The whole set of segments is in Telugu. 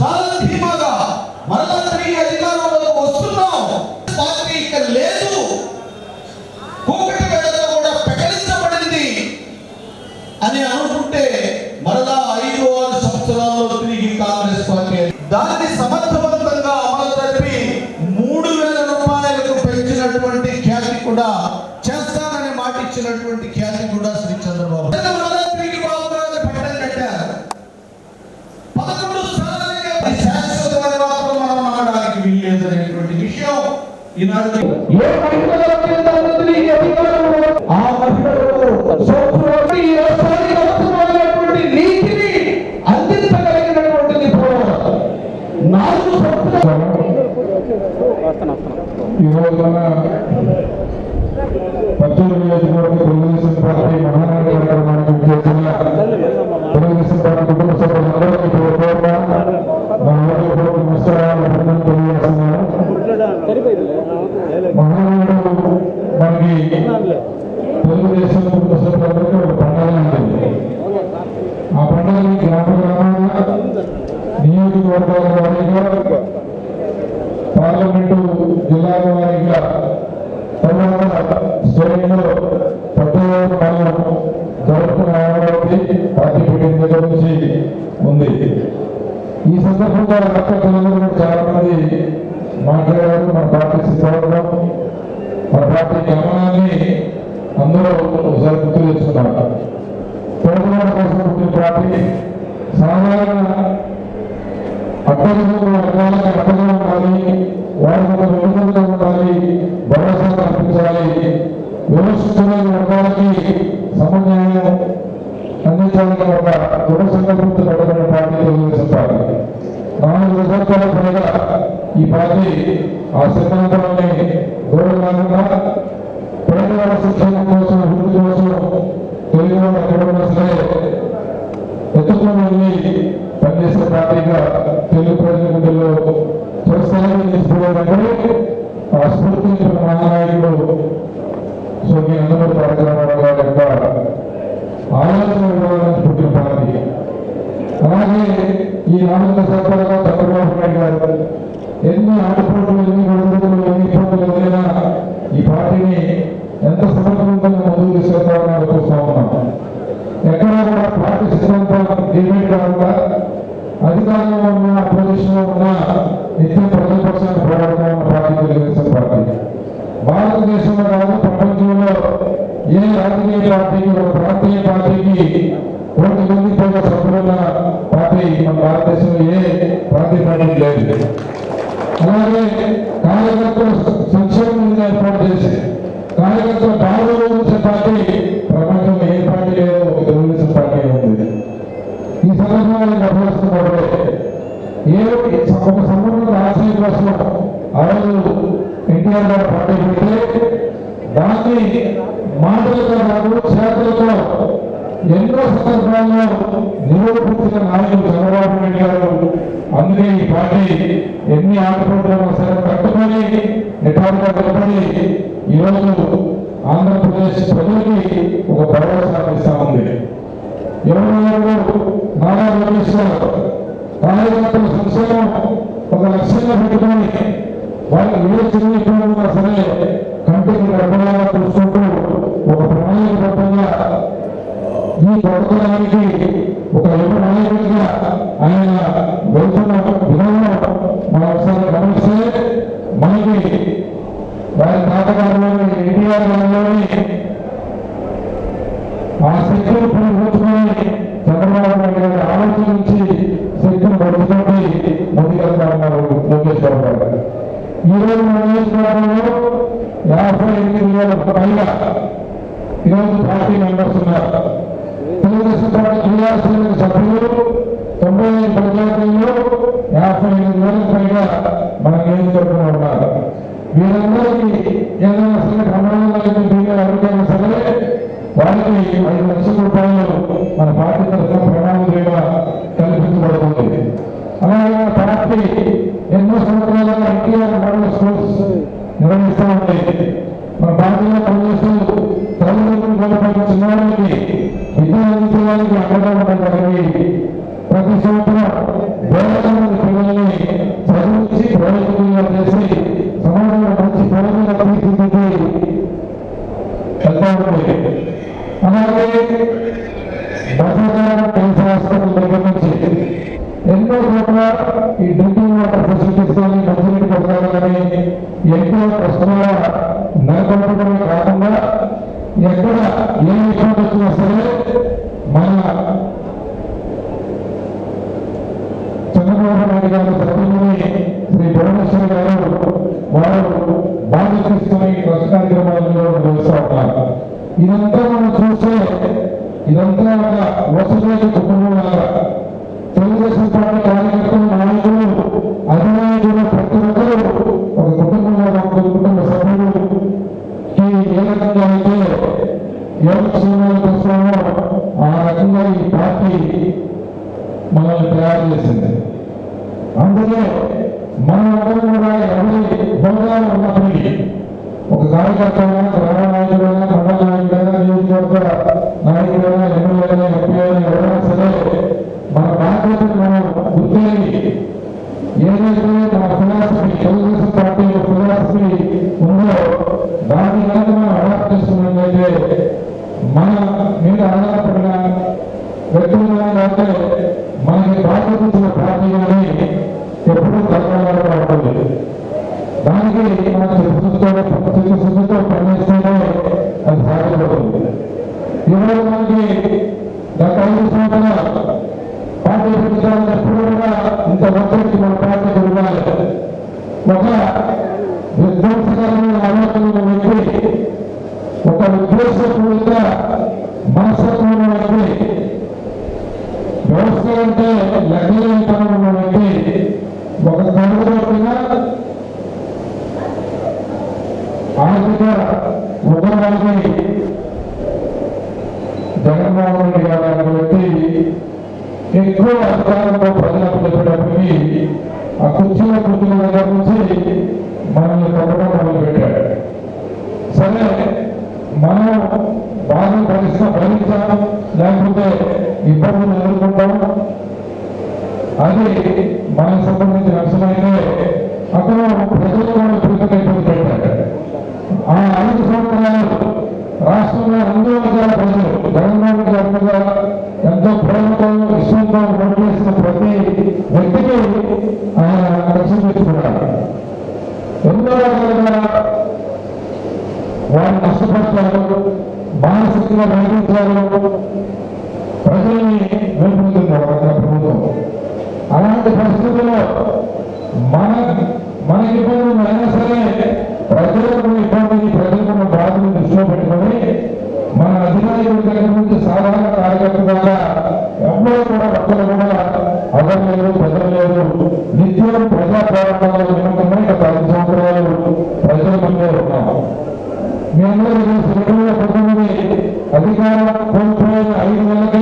చాలా ధీమాగా మరలా తిరిగి అధికారంలోకి వస్తున్నాం. పార్టీ ఇక్కడ లేదు. కూకటి వేళలో కూడా ప్రకటించబడింది అని అనుకుంటే మరలా ఐదు ఆరు సంవత్సరాల్లో తిరిగి కాంగ్రెస్ పార్టీ దాని నీతిని అందించగలిగినటువంటిది ఈరోజు పద్దెనిమిది నియోజకవర్గ తెలుగుదేశం పార్టీ కూడా మాట్లాడుతున్న కూడా చాలా మంది మాట్లాడారు మన పార్టీ సిద్ధపడడం మన పార్టీ గమనాన్ని అందరూ ఒకసారి గుర్తు తెచ్చుకున్నారు పేదవాళ్ళ కోసం పార్టీ సాధారణ అక్కడ ఎన్ని ఆటపోతులను సరే కట్టుకొని నిటారుగా కట్టుకొని ఈరోజు ఆంధ్రప్రదేశ్ ప్రజలకి ఒక భరోసా ఇస్తా ఉంది. ఎవరు నారా లోకేశ్వర్ సంక్షేమం ఒక లక్ష్యంగా పెట్టుకొని వాళ్ళు ఏ చిన్న జగన్ అసలు ప్రమాణాలు ఎక్కడ కష్టంగా నెలకొల్పడమే కాకుండా ఎక్కడ ఏ విషయం వచ్చినా సరే మన చంద్రబాబు నాయుడు గారు సభ్యులని శ్రీ భువనేశ్వర్ గారు వారు బాధ్యత తీసుకుని కష్ట కార్యక్రమాల్లో వేస్తూ ఉంటారు ఇదంతా మనం చూస్తే ఇదంతా ఒక వసతి కుటుంబం లాగా తెలుగుదేశం పార్టీ కార్యక్రమం పరిస్థితిలో మనం అందరం కూడా ఎవరి హోదాలో ఉన్నప్పటికీ ఒక కార్యకర్త అయినా ప్రధాన నాయకుడు అయినా ప్రధాన fuerza ఆ ఐదు సంవత్సరాలు రాష్ట్రంలో రెండు ప్రజలు జగన్మోహన్ గారి ఎంతో ప్రేమతో విషయంతో పనిచేసిన ప్రతి వ్యక్తికి ఆయన లక్ష్యం తెచ్చుకున్నారు. వారిని నష్టపరిచారు మానసికంగా బాధించారు ప్రజల్ని వెంపుతున్నారు ప్రభుత్వం. అలాంటి పరిస్థితుల్లో మీ అందరూ సులభంగా పడుతుంది అధికారం ఐదు నెలలకే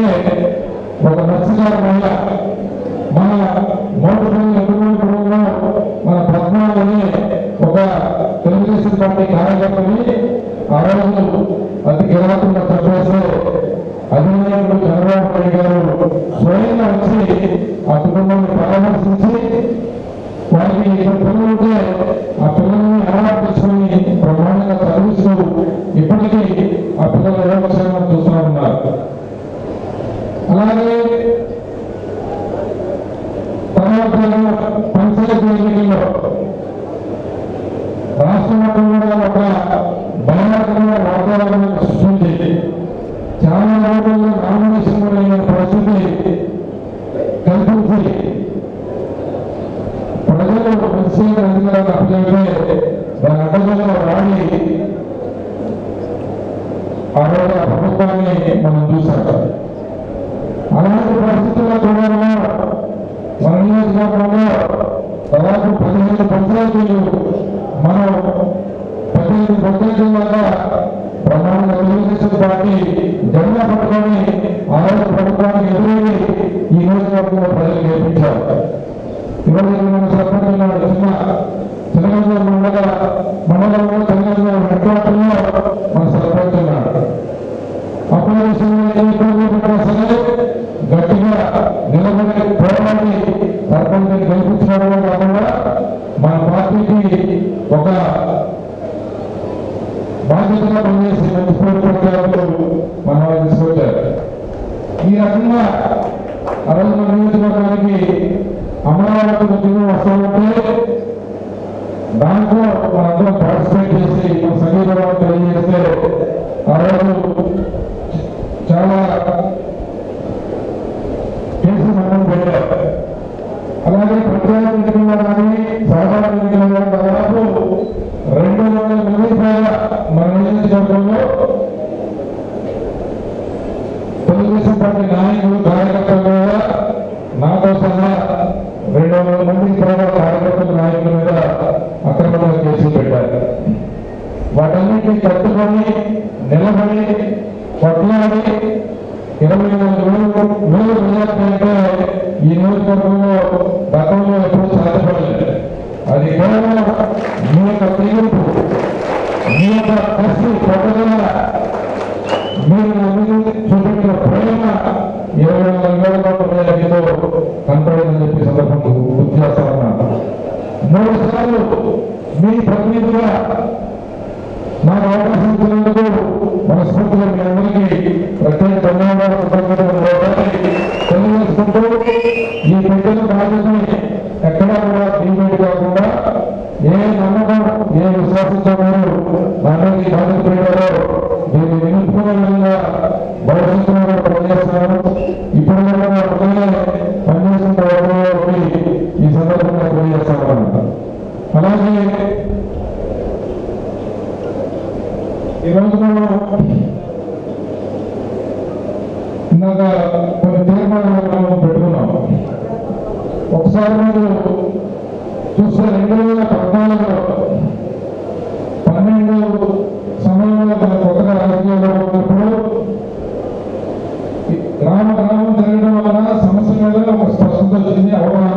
స్పష్టత వచ్చింది అవగాహన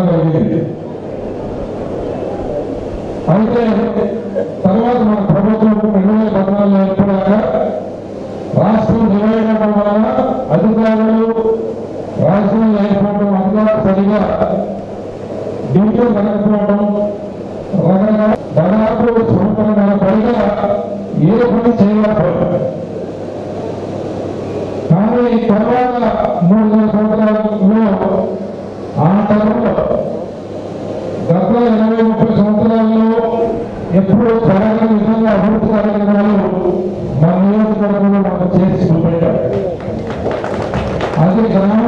అది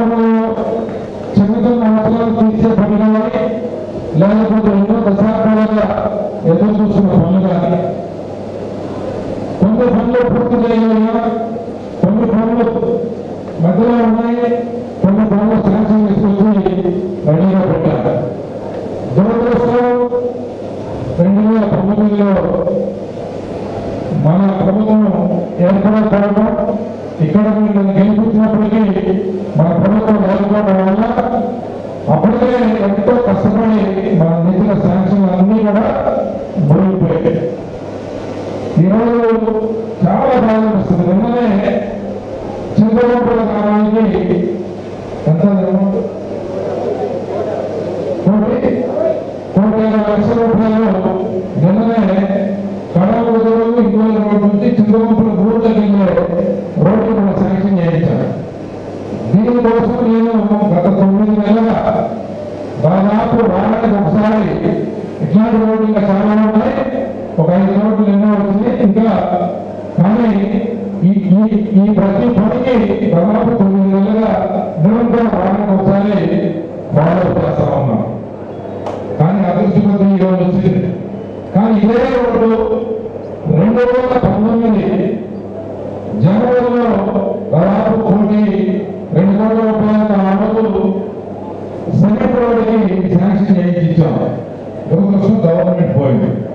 శాంక్షన్ ఒక ఇచ్చాం గవర్నమెంట్ పోయింది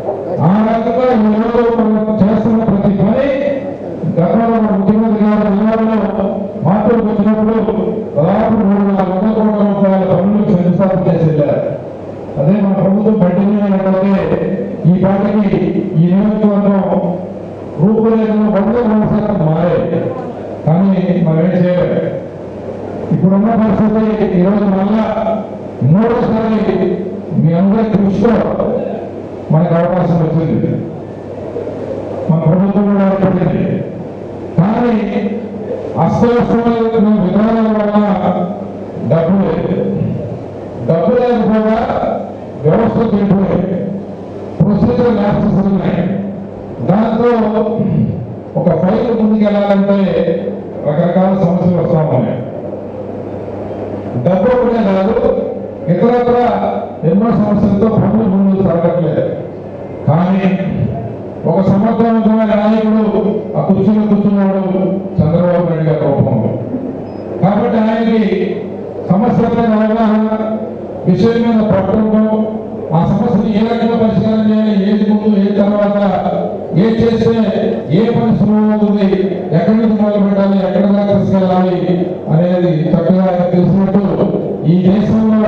ఉంటాయి రకరకాల సమస్యలు వస్తూ ఉన్నాయి. డబ్బు ఒకటే కాదు ఇతరత్ర ఎన్నో సమస్యలతో పనులు ముందు సాగట్లేదు. కానీ ఒక సమర్థవంతమైన నాయకుడు ఆ కుర్చీలో కూర్చున్నాడు చంద్రబాబు నాయుడు గారి రూపంలో. కాబట్టి ఆయనకి సమస్యల అవగాహన విషయం మీద పట్టుకోవడం ఆ సమస్యను ఏ రకంగా పరిష్కారం చేయాలి ఏది ముందు ఏ తర్వాత ఏ చేస్తే ఏ పని సులభమవుతుంది ఎక్కడ పెట్టాలి ఎక్కడ తీసుకెళ్ళాలి అనేది చక్కగా ఆయన తెలిసినట్టు ఈ దేశంలో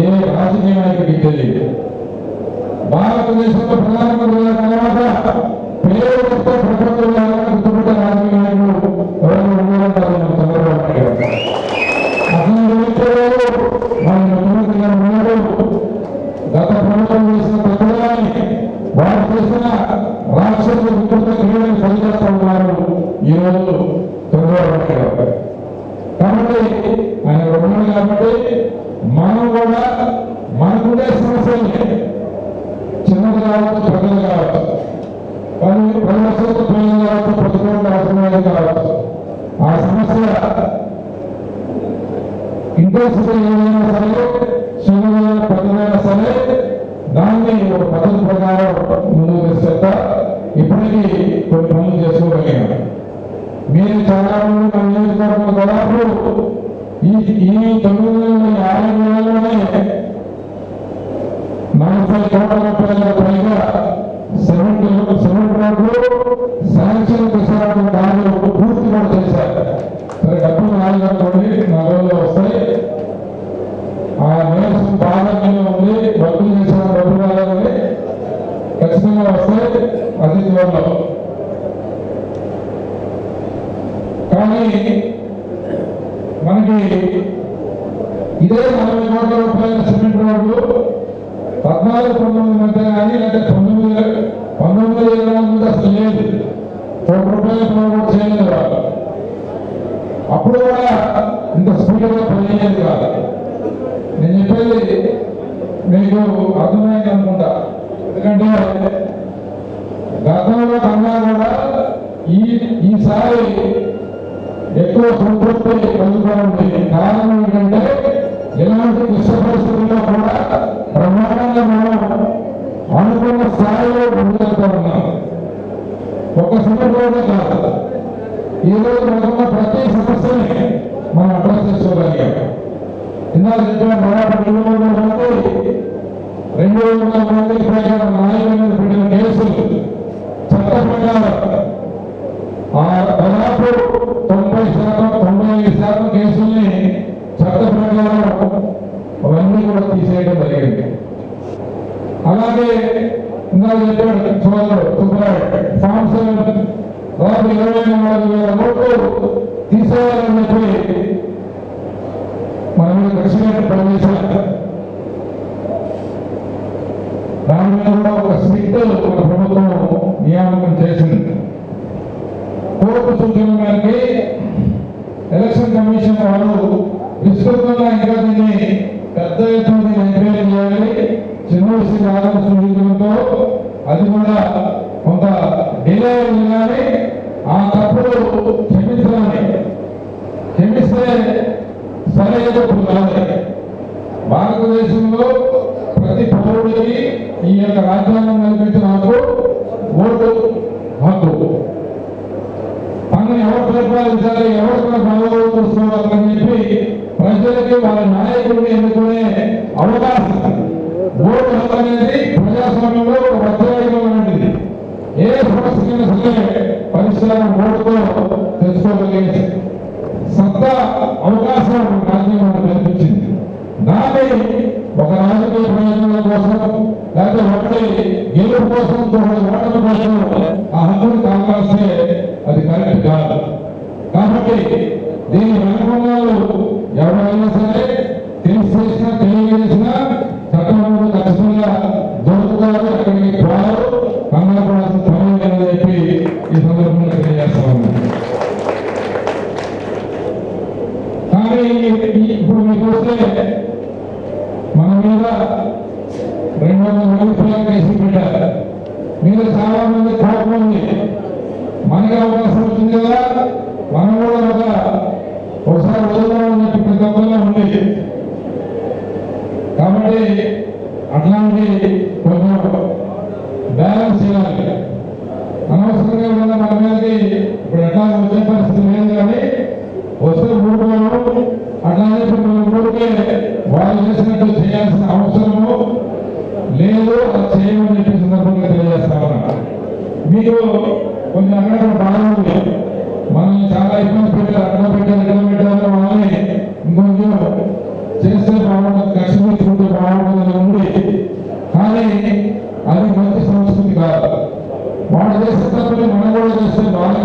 ఏ రాజకీయ నాయకుడికి తెలియదు. భారతదేశంలో ప్రధానమంత్రి ఇంటెన్సిటీ ఏదైనా సరే చిన్నదైనా పెద్దదైనా సరే దాన్ని ఒక పద్ధతి ప్రకారం ముందుకు తీసుకెళ్తా ఇప్పటికీ కొన్ని పనులు చేసుకోగలిగాను మీరు చాలా మంది మన నియోజకవర్గం దాదాపు ఈ ఈ తొమ్మిది నెలల ఆరు నెలల్లోనే నలభై కోట్ల రూపాయల పైగా సిమెంట్ సిమెంట్ రోడ్లు వస్తాయి అతి కానీ మనకి ఇదే నలభై కోట్ల రూపాయల సిమెంట్ రోడ్లు పద్నాలుగు పంతొమ్మిది మధ్య కానీ లేకపోతే పంతొమ్మిది పంతొమ్మిది ఇరవై మీద అసలు లేదు. కోటి రూపాయల కూడా చేయలేదు వాళ్ళు అప్పుడు కూడా ఇంత స్పీడ్గా పనిచేయలేదు కాదు. నేను చెప్పేది మీకు అర్థమైంది అనుకుంటా. ఎందుకంటే గతంలో కన్నా కూడా ఈ ఈసారి ఎక్కువ సంతృప్తి కలుగుతుంది కారణం ఏంటంటే ఇలాంటి క్లిష్ట పరిస్థితుల్లో కూడా బ్రహ్మాండంగా మనం అనుకున్న స్థాయిలో ముందుకెళ్తా ఉన్నాం. ఒక సందర్భంలో కాదు. ఈరోజు రోజు మనకున్న ప్రతి సమస్యని మనం అడ్రస్ చేసుకోగలిగాం. ఇందాక చెప్పిన దాదాపు రెండు వందల మంది రెండు వందల మంది పైగా నాయకుల మీద పెట్టిన కేసులు చట్ట ప్రకారం ఆ దాదాపు తొంభై శాతం తొంభై ఐదు శాతం కేసుల్ని చట్ట ప్రకారం అవన్నీ కూడా తీసేయడం జరిగింది. అలాగే ఇందాక చెప్పాడు సోదరుడు సుబ్రాయుడు ఫామ్ దాదాపు ఇరవై నాలుగు వేల కోట్లు తీసేయాలని చెప్పి మనం మీద ప్రవేశం దాని మీద కూడా ఒక స్ట్రిక్ట్ మన ప్రభుత్వం నియామకం చేసింది కోర్టు సూచన మేరకి ఎలక్షన్ కమిషన్ వారు విస్తృతంగా ఇంకా దీన్ని పెద్ద ఎత్తున దీన్ని ఎంక్వైరీ చేయాలి. చిన్న సూచించడంతో అది కూడా కొంత డిలే అయింది కానీ ఆ తప్పుడు క్షమించాలని క్షమిస్తే సరైన కాదు. భారతదేశంలో ప్రతి పౌరుడికి ఈ యొక్క రాజ్యాంగం కల్పించిన ఓటు హక్కు తనను ఎవరు పరిపాలించాలి ఎవరు తన బాగోగులు చూసుకోవాలని చెప్పి ప్రజలకి వాళ్ళ నాయకుడిని ఎన్నుకునే అవకాశం ఓటు హక్కు అనేది ప్రజాస్వామ్యంలో ఒక ప్రత్యేకమైనది ఏ సమస్యకైనా సరే పరిష్కారం ఓటుతో తెలుసుకోగలిగే సత్తా అవకాశం రాజ్యాంగం కనిపించింది దాన్ని ఒక రాజకీయ ప్రయోజనం కోసం లేకపోతే ఒకటి గెలుపు కోసం ఇంకొకటి ఓటమి కోసం ఆ హక్కును కావాల్స్తే అది కరెక్ట్ కాదు. కాబట్టి అట్లాంటి కొంచెం బ్యాలెన్స్ చేయాలి. అనవసరంగా ఏమన్నా మన మీదకి ఇప్పుడు ఎట్లా వచ్చే పరిస్థితి లేదు కానీ వస్తే ఊరుకోవడం అట్లానే ఇప్పుడు మన ఊరికే వాళ్ళు చేసినట్టు చేయాల్సిన అవసరము లేదు అది చేయమని చెప్పి సందర్భంగా తెలియజేస్తా ఉన్నా. మీకు కొంచెం అక్కడ బాగుంది మనం చాలా ఇబ్బంది పెట్టారు అక్కడ పెట్టారు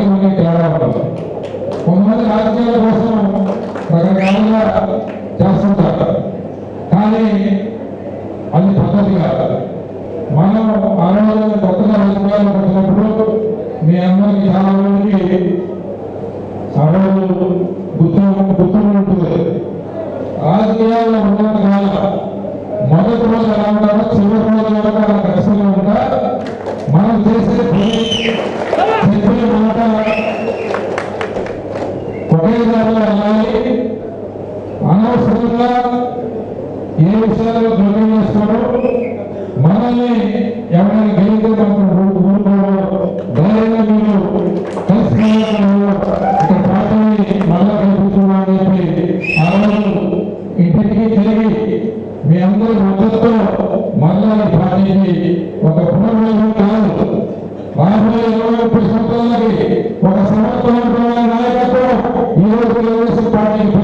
చేస్తే తేడా ఉంటుంది కొంతమంది రాజకీయాల కోసం రకరకాలుగా చేస్తుంటారు. కానీ అది పద్ధతి కాదు. మనం ఆడవాళ్ళని కొత్తగా రాజకీయాలు వచ్చినప్పుడు మీ అందరికీ చాలా మందికి మళ్ళా ఒక పునర్వయం కాదు. రాబోయే ఇరవై ముప్పై సంవత్సరాలకి ఒక సమర్థవంతమైన నాయకత్వం ఈ రోజు తెలుగుదేశం పార్టీకి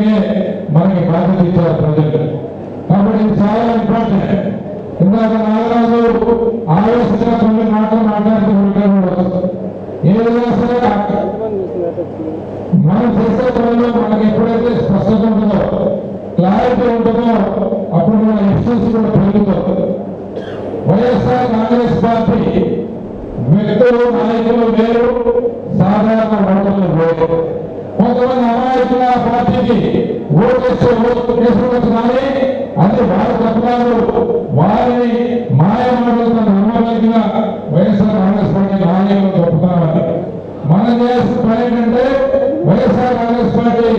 చేయడానికే మనకి బాధ్యత ఇచ్చారు ప్రజలు. కాబట్టి ఇది చాలా ఇంపార్టెంట్. ఇందాక నాగరాజు ఆలోచించిన కొన్ని మాటలు మాట్లాడుతూ ఉంటారు ఏదైనా సరే మనం చేసే పనిలో మనకి ఎప్పుడైతే స్పష్టత ఉంటుందో క్లారిటీ ఉంటుందో అప్పుడు మన ఎఫిషియన్సీ కూడా పెరుగుతుంది. వైఎస్ఆర్ కాంగ్రెస్ పార్టీ వ్యక్తులు నాయకులు వేరు సాధారణ ఓటర్లు వేరు కొంతమంది అమాయకుల పార్టీకి ఓటేస్తే ఓటు వేసుకోవచ్చు కానీ అది వారి తత్వాలు వారిని మాయమాటలతో నమ్మగలిగిన వైఎస్ఆర్ కాంగ్రెస్ పార్టీ నాయకులు గొప్పతనం మనం చేసిన పని ఏంటంటే వైఎస్ఆర్ కాంగ్రెస్ పార్టీ